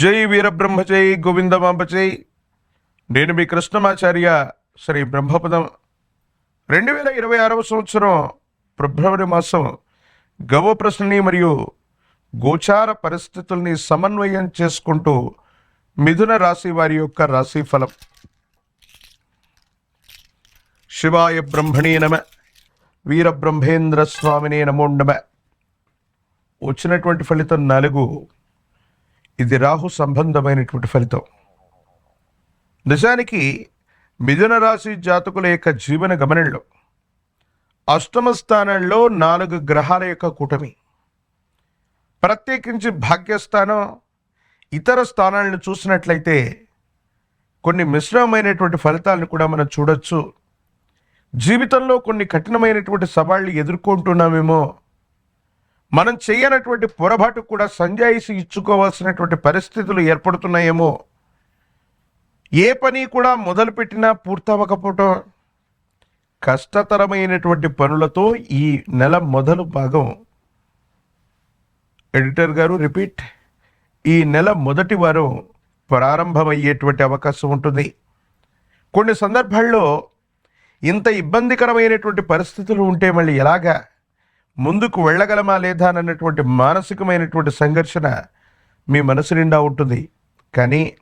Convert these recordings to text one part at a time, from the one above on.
జై వీరబ్రహ్మ జై గోవిందమాంబ జై నేను మీ కృష్ణమాచార్య శ్రీ బ్రహ్మపదం. రెండు వేల ఇరవై ఆరవ సంవత్సరం ఫిబ్రవరి మాసం గవ ప్రశ్నని మరియు గోచార పరిస్థితుల్ని సమన్వయం చేసుకుంటూ మిథున రాశి వారి యొక్క రాశి ఫలం శివాయ బ్రహ్మణే నమ వీరబ్రహ్మేంద్ర స్వామినే నమో నమ. వచ్చినటువంటి ఫలితం నాలుగు. ఇది రాహు సంబంధమైనటువంటి ఫలితం. నిజానికి మిథున రాశి జాతకుల యొక్క జీవన గమనంలో అష్టమ స్థానంలో నాలుగు గ్రహాల యొక్క కూటమి. ప్రత్యేకించి భాగ్యస్థానం ఇతర స్థానాలను చూసినట్లయితే కొన్ని మిశ్రమమైనటువంటి ఫలితాలను కూడా మనం చూడొచ్చు. జీవితంలో కొన్ని కఠినమైనటువంటి సవాళ్ళు ఎదుర్కొంటున్నామేమో మనం చేయనటువంటి పొరపాటు కూడా సంజాయిషి ఇచ్చుకోవాల్సినటువంటి పరిస్థితులు ఏర్పడుతున్నాయేమో? ఏ పని కూడా మొదలుపెట్టినా పూర్తవకపోవటం కష్టతరమైనటువంటి పనులతో ఈ నెల మొదలు భాగం. ఎడిటర్ గారు రిపీట్. ఈ నెల మొదటి వారం ప్రారంభమయ్యేటువంటి అవకాశం ఉంటుంది. కొన్ని సందర్భాల్లో ఇంత ఇబ్బందికరమైనటువంటి పరిస్థితులు ఉంటే మళ్ళీ ఎలాగా? ముందుకు వెళ్ళగలమా లేదా అన్నటువంటి మానసికమైనటువంటి సంఘర్షణ మీ మనసు నిండా ఉంటుంది. కానీ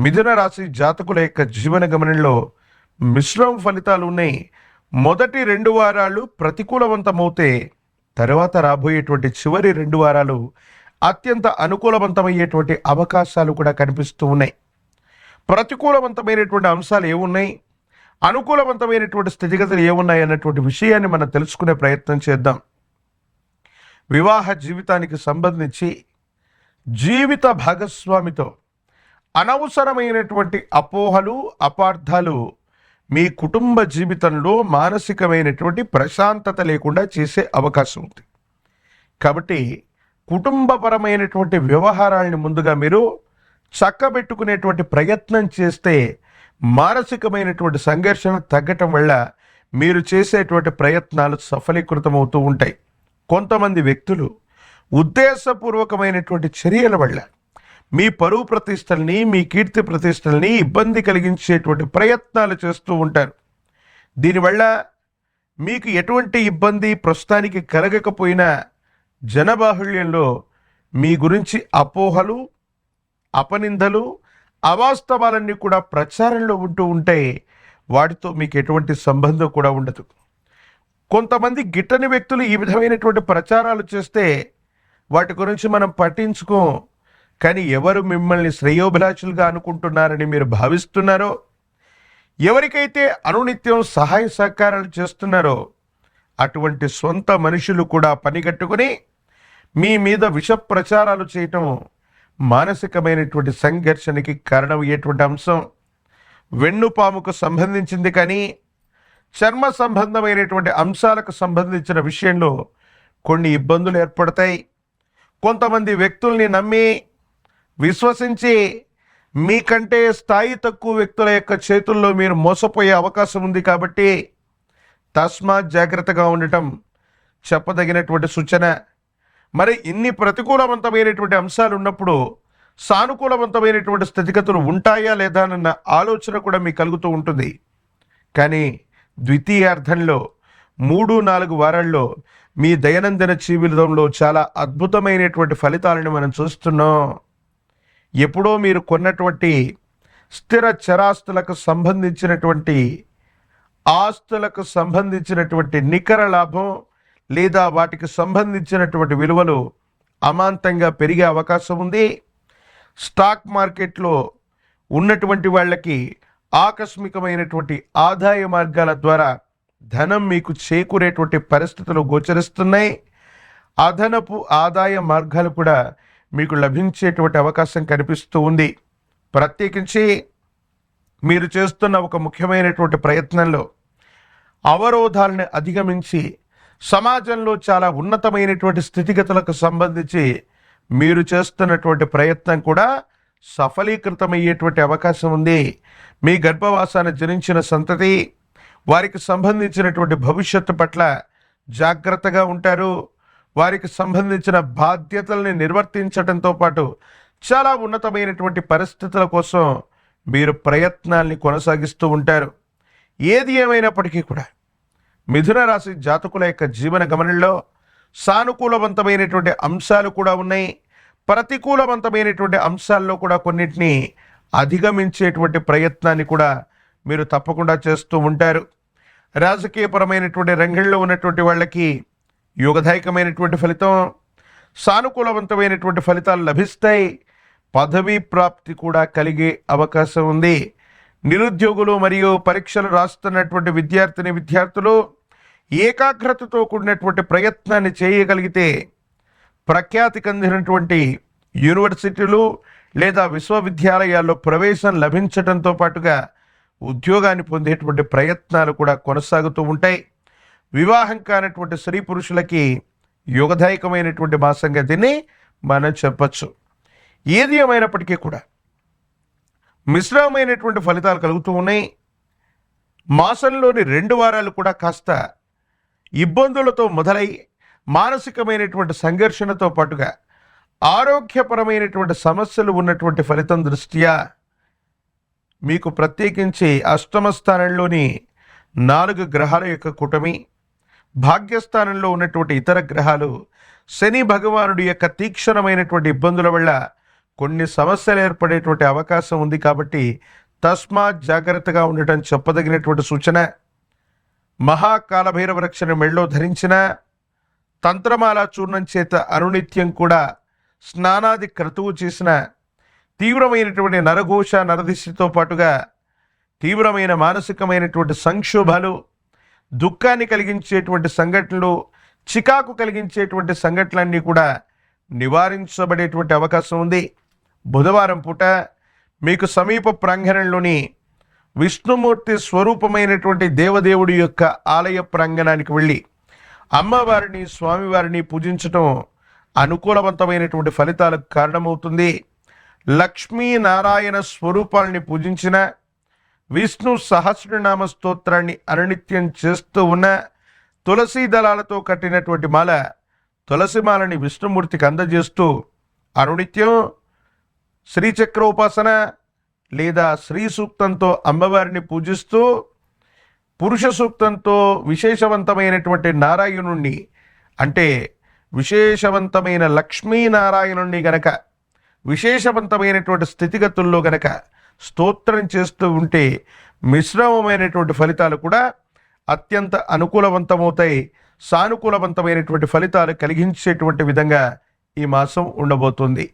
మిథున రాశి జాతకుల యొక్క జీవన గమనంలో మిశ్రమ ఫలితాలు ఉన్నాయి. మొదటి రెండు వారాలు ప్రతికూలవంతమవుతే తర్వాత రాబోయేటువంటి చివరి రెండు వారాలు అత్యంత అనుకూలవంతమయ్యేటువంటి అవకాశాలు కూడా కనిపిస్తూ ఉన్నాయి. ప్రతికూలవంతమైనటువంటి అంశాలు ఏమున్నాయి? అనుకూలవంతమైనటువంటి స్థితిగతులు ఏమున్నాయి అన్నటువంటి విషయాన్ని మనం తెలుసుకునే ప్రయత్నం చేద్దాం. వివాహ జీవితానికి సంబంధించి జీవిత భాగస్వామితో అనవసరమైనటువంటి అపోహలు అపార్థాలు మీ కుటుంబ జీవితంలో మానసికమైనటువంటి ప్రశాంతత లేకుండా చేసే అవకాశం ఉంది. కాబట్టి కుటుంబపరమైనటువంటి వ్యవహారాలను ముందుగా మీరు చక్కబెట్టుకునేటువంటి ప్రయత్నం చేస్తే మానసికమైనటువంటి సంఘర్షణ తగ్గటం వల్ల మీరు చేసేటువంటి ప్రయత్నాలు సఫలీకృతమవుతూ ఉంటాయి. కొంతమంది వ్యక్తులు ఉద్దేశపూర్వకమైనటువంటి చర్యల వల్ల మీ పరువు ప్రతిష్టల్ని మీ కీర్తి ప్రతిష్టల్ని ఇబ్బంది కలిగించేటువంటి ప్రయత్నాలు చేస్తూ ఉంటారు. దీనివల్ల మీకు ఎటువంటి ఇబ్బంది ప్రస్తుతానికి కలగకపోయినా జనబాహుళ్యంలో మీ గురించి అపోహలు అపనిందలు అవాస్తవాలన్నీ కూడా ప్రచారంలో ఉంటూ ఉంటే వాటితో మీకు ఎటువంటి సంబంధం కూడా ఉండదు. కొంతమంది గిట్టని వ్యక్తులు ఈ విధమైనటువంటి ప్రచారాలు చేస్తే వాటి గురించి మనం పట్టించుకోం కానీ ఎవరు మిమ్మల్ని శ్రేయోభిలాషులుగా అనుకుంటున్నారని మీరు భావిస్తున్నారో ఎవరికైతే అనునిత్యం సహాయ సహకారాలు చేస్తున్నారో అటువంటి సొంత మనుషులు కూడా పనిగట్టుకుని మీ మీద విష ప్రచారాలు చేయటం మానసికమైనటువంటి సంఘర్షణకి కారణమయ్యేటువంటి అంశం. వెన్నుపాముకు సంబంధించింది కానీ చర్మ సంబంధమైనటువంటి అంశాలకు సంబంధించిన విషయంలో కొన్ని ఇబ్బందులు ఏర్పడతాయి. కొంతమంది వ్యక్తుల్ని నమ్మి విశ్వసించి మీకంటే స్థాయి తక్కువ వ్యక్తుల యొక్క చేతుల్లో మీరు మోసపోయే అవకాశం ఉంది కాబట్టి తస్మాత్ జాగ్రత్తగా ఉండటం చెప్పదగినటువంటి సూచన. మరి ఇన్ని ప్రతికూలవంతమైనటువంటి అంశాలు ఉన్నప్పుడు సానుకూలవంతమైనటువంటి స్థితిగతులు ఉంటాయా లేదా అన్న ఆలోచన కూడా మీకు కలుగుతూ ఉంటుంది. కానీ ద్వితీయార్థంలో మూడు నాలుగు వారాల్లో మీ దైనందిన జీవితంలో చాలా అద్భుతమైనటువంటి ఫలితాలను మనం చూస్తున్నాం. ఎప్పుడో మీరు కొన్నటువంటి స్థిర చరాస్తులకు సంబంధించినటువంటి ఆస్తులకు సంబంధించినటువంటి నికర లాభం లేదా వాటికి సంబంధించినటువంటి విలువలు అమాంతంగా పెరిగే అవకాశం ఉంది. స్టాక్ మార్కెట్లో ఉన్నటువంటి వాళ్ళకి ఆకస్మికమైనటువంటి ఆదాయ మార్గాల ద్వారా ధనం మీకు చేకూరేటువంటి పరిస్థితులు గోచరిస్తున్నాయి. అదనపు ఆదాయ మార్గాలు కూడా మీకు లభించేటువంటి అవకాశం కనిపిస్తూ ఉంది. ప్రత్యేకించి మీరు చేస్తున్న ఒక ముఖ్యమైనటువంటి ప్రయత్నంలో అవరోధాలను అధిగమించి సమాజంలో చాలా ఉన్నతమైనటువంటి స్థితిగతులకు సంబంధించి మీరు చేస్తున్నటువంటి ప్రయత్నం కూడా సఫలీకృతమయ్యేటువంటి అవకాశం ఉంది. మీ గర్భవాసాన్ని జనించిన సంతతి వారికి సంబంధించినటువంటి భవిష్యత్తు పట్ల జాగ్రత్తగా ఉంటారు. వారికి సంబంధించిన బాధ్యతల్ని నిర్వర్తించడంతో పాటు చాలా ఉన్నతమైనటువంటి పరిస్థితుల కోసం మీరు ప్రయత్నాల్ని కొనసాగిస్తూ ఉంటారు. ఏది ఏమైనప్పటికీ కూడా మిథున రాశి జాతకుల యొక్క జీవన గమనంలో సానుకూలవంతమైనటువంటి అంశాలు కూడా ఉన్నాయి. ప్రతికూలవంతమైనటువంటి అంశాల్లో కూడా కొన్నిటిని అధిగమించేటువంటి ప్రయత్నాన్ని కూడా మీరు తప్పకుండా చేస్తూ ఉంటారు. రాజకీయపరమైనటువంటి రంగంలో ఉన్నటువంటి వాళ్ళకి యోగదాయకమైనటువంటి ఫలితం సానుకూలవంతమైనటువంటి ఫలితాలు లభిస్తాయి. పదవీ ప్రాప్తి కూడా కలిగే అవకాశం ఉంది. నిరుద్యోగులు మరియు పరీక్షలు రాస్తున్నటువంటి విద్యార్థిని విద్యార్థులు ఏకాగ్రతతో కూడినటువంటి ప్రయత్నాన్ని చేయగలిగితే ప్రఖ్యాతి కందినటువంటి యూనివర్సిటీలు లేదా విశ్వవిద్యాలయాల్లో ప్రవేశం లభించడంతో పాటుగా ఉద్యోగాన్ని పొందేటువంటి ప్రయత్నాలు కూడా కొనసాగుతూ ఉంటాయి. వివాహం కానటువంటి స్త్రీ పురుషులకి యోగదాయకమైనటువంటి మాసంగా దీన్ని మనం చెప్పచ్చు. ఏది ఏమైనప్పటికీ కూడా మిశ్రమమైనటువంటి ఫలితాలు కలుగుతూ ఉన్నాయి. మాసంలోని రెండు వారాలు కూడా కాస్త ఇబ్బందులతో మొదలై మానసికమైనటువంటి సంఘర్షణతో పాటుగా ఆరోగ్యపరమైనటువంటి సమస్యలు ఉన్నటువంటి ఫలితం దృష్ట్యా మీకు ప్రత్యేకించి అష్టమ స్థానంలోని నాలుగు గ్రహాల యొక్క కూటమి భాగ్యస్థానంలో ఉన్నటువంటి ఇతర గ్రహాలు శని భగవానుడి యొక్క తీక్షణమైనటువంటి ఇబ్బందుల వల్ల కొన్ని సమస్యలు ఏర్పడేటువంటి అవకాశం ఉంది కాబట్టి తస్మాత్ జాగ్రత్తగా ఉండటం చెప్పదగినటువంటి సూచన. మహాకాలభైరవ రక్షణ మెళ్ళో ధరించిన తంత్రమాల చూర్ణం చేత అనునిత్యం కూడా స్నానాది క్రతువు చేసిన తీవ్రమైనటువంటి నరఘోష నరదిశతో పాటుగా తీవ్రమైన మానసికమైనటువంటి సంక్షోభాలు దుఃఖాన్ని కలిగించేటువంటి సంఘటనలు చికాకు కలిగించేటువంటి సంఘటనలన్నీ కూడా నివారించబడేటువంటి అవకాశం ఉంది. బుధవారం పూట మీకు సమీప ప్రాంగణంలోని విష్ణుమూర్తి స్వరూపమైనటువంటి దేవదేవుడి యొక్క ఆలయ ప్రాంగణానికి వెళ్ళి అమ్మవారిని స్వామివారిని పూజించటం అనుకూలవంతమైనటువంటి ఫలితాలకు కారణమవుతుంది. లక్ష్మీనారాయణ స్వరూపాలని పూజించిన విష్ణు సహస్రనామ స్తోత్రాన్ని అనునిత్యం చేస్తూ ఉన్న తులసి దళాలతో కట్టినటువంటి మాల తులసి మాలని విష్ణుమూర్తికి అందజేస్తూ అనునిత్యం శ్రీచక్రోపాసన లేదా శ్రీ సూక్తంతో అమ్మవారిని పూజిస్తూ పురుష సూక్తంతో విశేషవంతమైనటువంటి నారాయణుణ్ణి అంటే విశేషవంతమైన లక్ష్మీనారాయణుణ్ణి గనక విశేషవంతమైనటువంటి స్థితిగతుల్లో గనక స్తోత్రం చేస్తూ ఉంటే మిశ్రమమైనటువంటి ఫలితాలు కూడా అత్యంత అనుకూలవంతమవుతాయి. సానుకూలవంతమైనటువంటి ఫలితాలు కలిగించేటువంటి విధంగా ఈ మాసం ఉండబోతుంది.